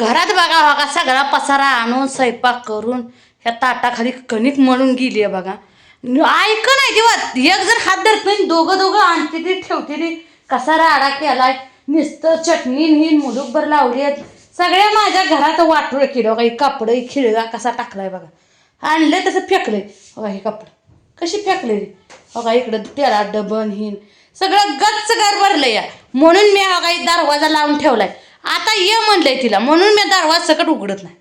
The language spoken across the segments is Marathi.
घरात बघा बघा सगळा पसारा आणून स्वयंपाक करून ह्या ताटाखाली कणिक म्हणून गेली आहे बघा. ऐक नाही तेव्हा एक जर हात धरत नाही दोघं दोघं आणते ते ठेवते ते. कसा राडा केलाय. नुसतं चटणी ही मुलूकभर लावली आहेत. सगळ्या माझ्या घरात वाटोळ केलं काही कापड खिळगा कसा टाकलाय बघा. आणलं तसं फेकलंय. बघा हे कापड. कशी फेकले रे बघा इकडं त्याला डबन हिन. सगळं गच्च घर भरलं या. म्हणून मी हा काही दरवाजा लावून ठेवलाय. आता ये म्हणलंय तिला म्हणून मी दरवाजा सकट उघडत नाही.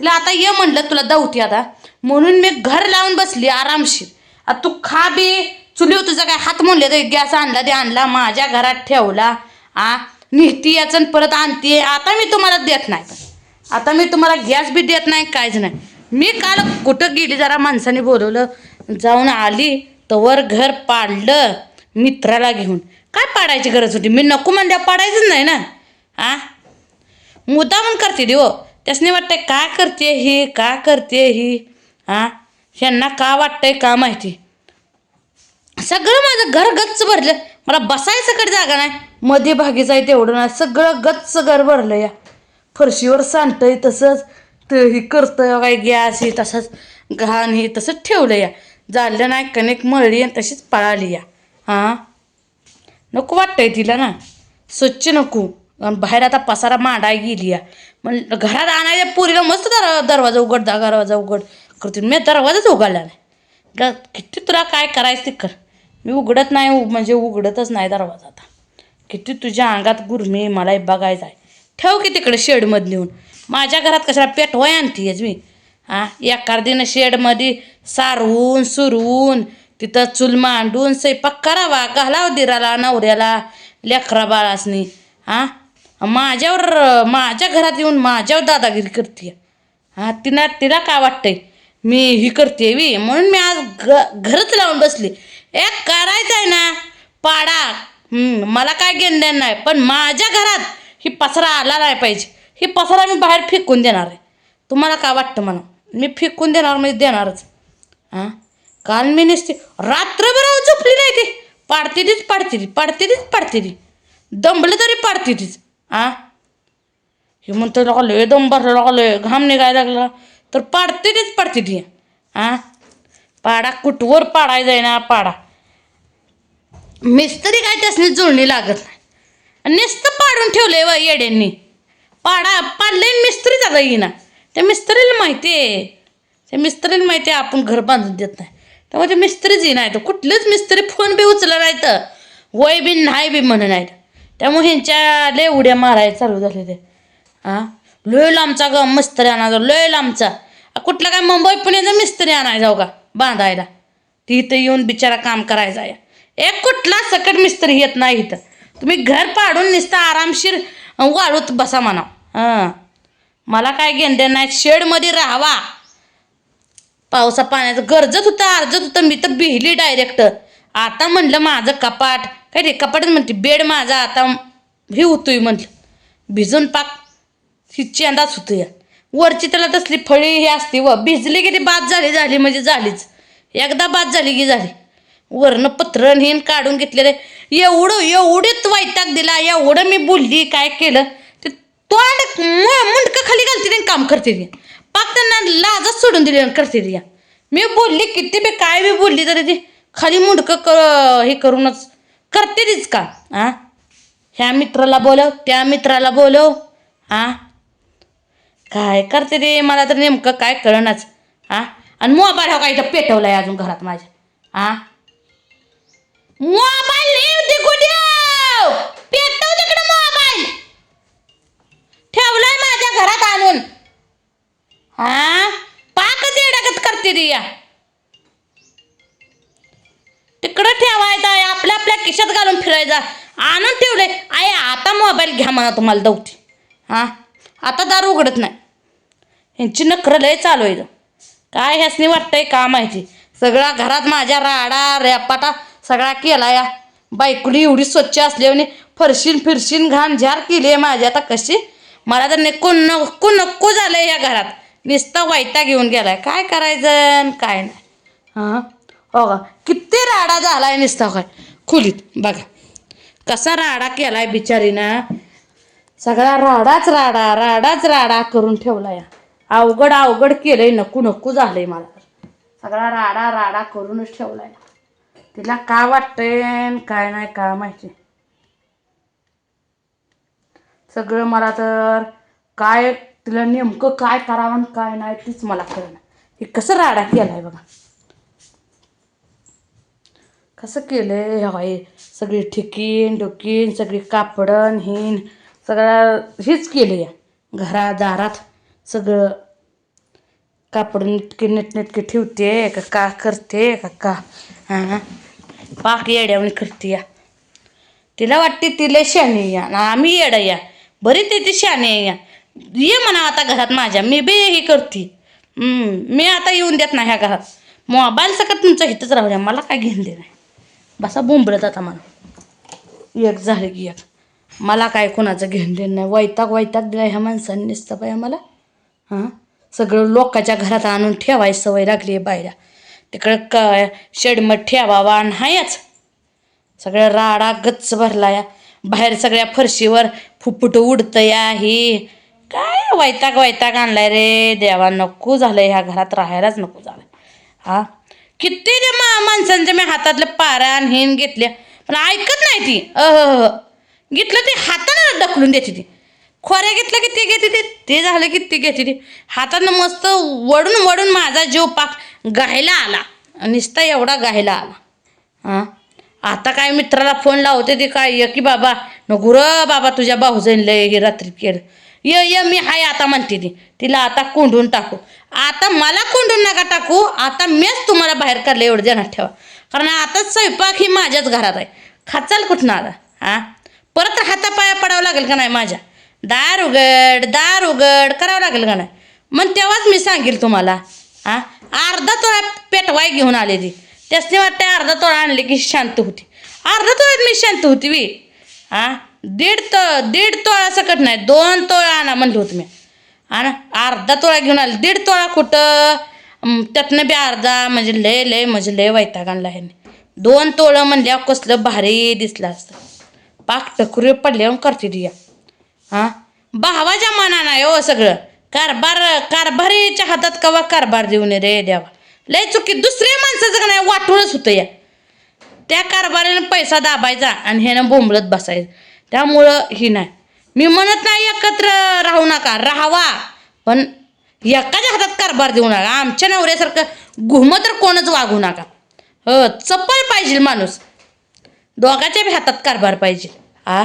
तिला आता ये म्हणलं तुला दवती आता म्हणून मी घर लावून बसली आरामशीर. आता तू खा बी. चुलीव तुझा काय हात म्हणले तर गॅस आणला ते आणला माझ्या घरात ठेवला. आ निघती याचं आणि परत आणते. आता मी तुम्हाला देत नाही. पण आता मी तुम्हाला गॅस बी देत नाही काहीच नाही. मी काल कुठं गेली जरा माणसाने बोलवलं. जाऊन आली तवर घर पाडलं मित्राला घेऊन. काय पाडायची गरज होती? मी नको म्हणल्या पाडायचंच नाही ना. आ? मुद्दा म्हणून करते ती हो. त्यासने वाटतंय का करते ही का करते ही? हा? ह्यांना का वाटतंय का माहिती? सगळं माझं घर गच्च भरलं. मला बसायचं कडे जागा नाही. मध्ये भागीच आहे तेवढं नाही. सगळं गच्च घर भरलं या. फरशीवर सांडतंय तसंच. ते ही करतंय काय गॅस ही तसंच. घाण ही तसंच ठेवलं या. झालं नाही कनेक मळली आणि तशीच पळाली या. हां? नको वाटतंय तिला ना. स्वच्छ नको. आणि बाहेर आता पसारा मांडाय गेली मग घरात आणायच्या पुरीला मस्त दर दरवाजा उघड दरवाजा उघड करते. मी दरवाजाच उघडला नाही. ग किती तुला काय करायचं ते कर. मी उघडत नाही उ- म्हणजे उघडतच नाही दरवाजा आता. किती तुझ्या अंगात गुरमी मला बघायचं आहे. ठेव की तिकडे शेडमध्ये नेऊन माझ्या घरात कशाला पेटवाय आणतीयच मी? हां एखादीनं शेडमध्ये सारवून सुरवून तिथं चूल मांडून स्वयंपाक करावा घालाव दिराला नवऱ्याला लेकरा बाळासनी. हां माझ्यावर माझ्या घरात येऊन माझ्यावर दादागिरी करते हां तिला तिला काय वाटतंय? मी ही करते वी म्हणून मी आज ग घरच लावून बसली. एक करायचं आहे ना पाडा. मला काय घेणं नाही पण माझ्या घरात ही पसरा आला नाही पाहिजे. ही पसरा मी बाहेर फेकून देणार आहे. तुम्हाला काय वाटतं मला मी फेकून देणार म्हणजे देणारच. हां? काल मी नसते रात्रभर झोपली नाही ते. पाडते तीच पाडते ती पाडते तीच पाडते ती दमलं तरी पाडते तीच आ? हे म्हणतो लगा लय दम भरला लगा लय घाम निघायला लागला. तर पाडते तेच पाडते ती. आ? पाडा कुठवर पाडायचा आहे ना पाडा. मिस्त्री काय त्यासनी जुळणी लागत नाही. आणि पाडून ठेवले व येड्यांनी. पाडा पाडले मिस्त्री जाता येईना. त्या मिस्त्रीला माहिती आहे. त्या मिस्त्रीला माहिती आहे आपण घर बांधून देत नाही. त्यामुळे ते मिस्त्रीच येईना तर कुठलंच मिस्त्री फोन बी उचला नाही तर वय बी नाही बी म्हणून नाही त्यामुळे ह्यांच्या लय उड्या मारायला चालू झाले ते. हां लय लांबचा ग मिस्त्री आणायचा लय लांबचा. कुठला काय मुंबई पुण्याचा मिस्त्री आणायचा हो का? बांधायला. ती इथं येऊन बिचारा काम करायचा आहे. एक कुठला सकट मिस्त्री येत नाही इथं. तुम्ही घर पाडून निसता आरामशीर वाळूत बसा म्हणा हां मला काय घेणं नाही शेडमध्ये राहावा. पावसा पाण्याचं गरजत होतं अर्जत होतं मी तर भिली डायरेक्ट. आता म्हटलं माझं कपाट. काय रे कपाटच म्हणते बेड माझा आता. हे होतोय म्हटलं भिजून पाक ही चेंदाच होतो या वरची त्याला तसली फळी ही असते व भिजली की ती बाद झाली झाली म्हणजे झालीच. एकदा बाद झाली की झाली. वरनं पत्रण हिन काढून घेतलेलं एवढं एवढीच वैताग दिला एवढं मी बोलली काय केलं? ते तोंड म- मुंडकं खाली घालते काम करते ती. पाक त्यांना लाजच सोडून दिली आणि करते ती. मी बोलली किती बी काय बी बोलली तरी ती. खाली मुंडकं क हे करूनच करते तीच का? आ? ह्या मित्राला बोलव त्या मित्राला बोलव. आ? काय करते ते? मला तर नेमकं काय कळणाच आ? आणि मोबाईल हा काय इथं पेटवलाय अजून घरात माझ्या? आ? मोबाईल जा. आणून ठेवले आहे आता मोबाईल घ्या म्हणा तुम्हाला दौटी हां? आता दार उघडत नाही. ह्यांची नखरं लय चालू आहे काय ह्यासनी वाटतंय का माहिती? सगळा घरात माझ्या राडा रॅपाटा सगळा केला या बायकुली एवढी स्वच्छ असल्याने फरशीन फिरशीन घाण झार केली आहे माझी. आता कशी? मला तर नको नको नको झालं या घरात. नुसता वाईटा घेऊन गेलाय. काय करायचं? काय नाही. हां? हो का? किती राडा झालाय नुसता काय? खोलीत. बघा. कसा राडा केलाय बिचारीनं? सगळा राडाच राडा राडाच राडा करून ठेवला अवघड अवघड केलंय नको नको झालंय मला. तर. सगळा राडा राडा करूनच ठेवलाय. तिला का वाटतंय काय नाही काय माहिती. सगळं मला तर काय तिला नेमकं काय करावं आणि काय नाही तीच मला कळलं हे कसं राडा केलाय बघा. कसं केलं आहे हवाई सगळी ठिकीन डोकीन सगळी कापडन हिन सगळं हेच केलं या घरा दारात सगळं कापड नेटके नेटनेटके ठेवते का का करते का का हां पाक येड्यावणी करते या. तिला वाटते तिला शाणे या. आम्ही येडा या. बरी ते ती शाणे या. ये म्हणा आता घरात माझ्या. मी बी हे करते. मी आता येऊन देत नाही ह्या घरात. मोबाईल सकत तुमचं हितच राहू द्या. मला काय घेऊन दे नाही बसा बोंबलत आता मला. एक झालं की एक. मला काय कोणाचं घेऊन देणं नाही. वैताग वैताग दिला ह्या माणसांनी नुसतं बाया मला. हां? सगळं लोकाच्या घरात आणून ठेवायची सवय लागली आहे बायला. तिकडं क शेडमत ठेवावा नाहीच सगळ्या राडा गच्च भरला या बाहेर सगळ्या फरशीवर फुफुट उडतं या ही काय वैताग वैताग आणलाय रे देवा. नको झालं ह्या घरात. राहायलाच नको झालं हां? किती रे मा माणसांच्या मी हातातलं पारा आणि हिन घेतल्या. पण ऐकत नाही ती. अह घेतलं ते हातानं ढकलून द्यायची ती. खोऱ्या घेतलं की ती घेते ते. ते झालं की ती घेते ती. हातानं मस्त वडून वडून माझा जीव पाक गायला आला. निसता एवढा गायला आला. हां? आता काय मित्राला फोन लावते ते काय? ये की बाबा. नको र बाबा तुझ्या भाऊजण लय हे रात्री केलं. ये ये मी हाय आता म्हणते ती. तिला आता कोंडून टाकू. आता मला कोंडून नका टाकू. आता मीच तुम्हाला बाहेर काढलं एवढं देणार ठेवा. कारण आता स्वयंपाक ही माझ्याच घरात आहे. खाचाल कुठनं आता? हां परत हातापाया पडावं लागेल का नाही माझ्या? दार उघड दार उघड करावं लागेल का नाही? मग तेव्हाच मी सांगेल तुम्हाला. हां अर्धा तोळा पेटवाय घेऊन आले ती. त्यासने वाटते अर्धा तोळा आणले की शांत होती. अर्धा तोळ्यात मी शांत होती वी हां दीड तो दीड तोळा सकट नाही दोन तोळा आणा म्हणलं होतं मी. आणा अर्धा तोळा घेऊन आले. दीड तोळा कुठं? त्यातनं बी अर्धा म्हणजे लय लय म्हणजे लय वैताग आणला ह्याने. दोन तोळं म्हणल्यावर कसलं भारी दिसलं असतं. पाक टकुरी पडल्यावर करते ती या. हां? भावाच्या मनानं आहे हो सगळं. कारभार कारभारीच्या हातात कवा कारभार देऊ नये रे द्यावा लय चुकी दुसऱ्या माणसाचं का नाही वाटूनच होतं या. त्या कारभारीनं पैसा दाबायचा आणि ह्यानं बोंबलत बसायचं. त्यामुळं ही नाही. मी म्हणत नाही एकत्र राहू नका राहावा. पण एकाच्या हातात कारभार देऊ नका. आमच्या नवऱ्यासारखं गुहमं तर कोणच वागू नका. हो चप्पल पाहिजे माणूस. दोघाच्या बी हातात कारभार पाहिजे. आ?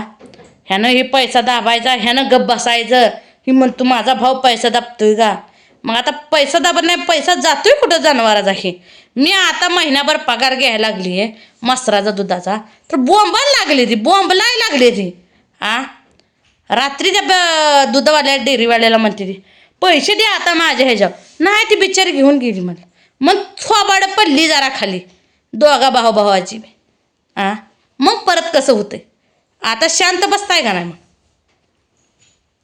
ह्यानं हे पैसा दाबायचा ह्यानं गप बसायचं. ही म्हणतो माझा भाऊ पैसा दाबतोय का? मग आता पैसा दाबत नाही पैसा जातोय कुठं जनावराचा हे? मी आता महिनाभर पगार घ्यायला लागली आहे मसराचा दुधाचा. तर बोंबायला लागली ती बोंबलाय लागली ती. आ? रात्री त्या ब- दुधवाल्या डेअरीवाल्याला म्हणते ती पैसे द्या आता माझ्या ह्याच्यावर. नाही ती बिचारी घेऊन गेली मला मग थोबाड पडली जरा खाली दोघा भाऊ भावाची आ? मग परत कसं होतंय? आता शांत बसताय का नाही मग?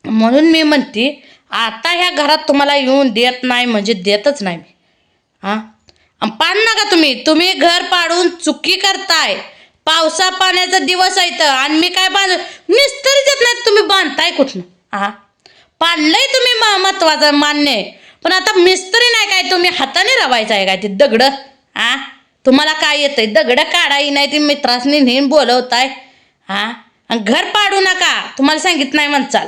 म्हणून मी म्हणते आता ह्या घरात तुम्हाला येऊन देत नाही म्हणजे देतच नाही मी. हां पाड नका तुम्ही. तुम्ही घर पाडून चुकी करताय. पावसा पाण्याचा दिवस आहे तर आणि मी काय बांध मिस्त्री देत नाही तुम्ही बांधताय कुठनं? हा पाडलंय तुम्ही म महत्वाचं मान्य. आहे पण आता मिस्त्री नाही काय? तुम्ही हाताने रवायचं आहे काय ते दगडं? हा तुम्हाला काय येतंय? दगडं काढाई नाही ती मित्रासनी नेहमी बोलवताय. हा आणि घर पाडू नका. तुम्हाला सांगित नाही म्हणचाल.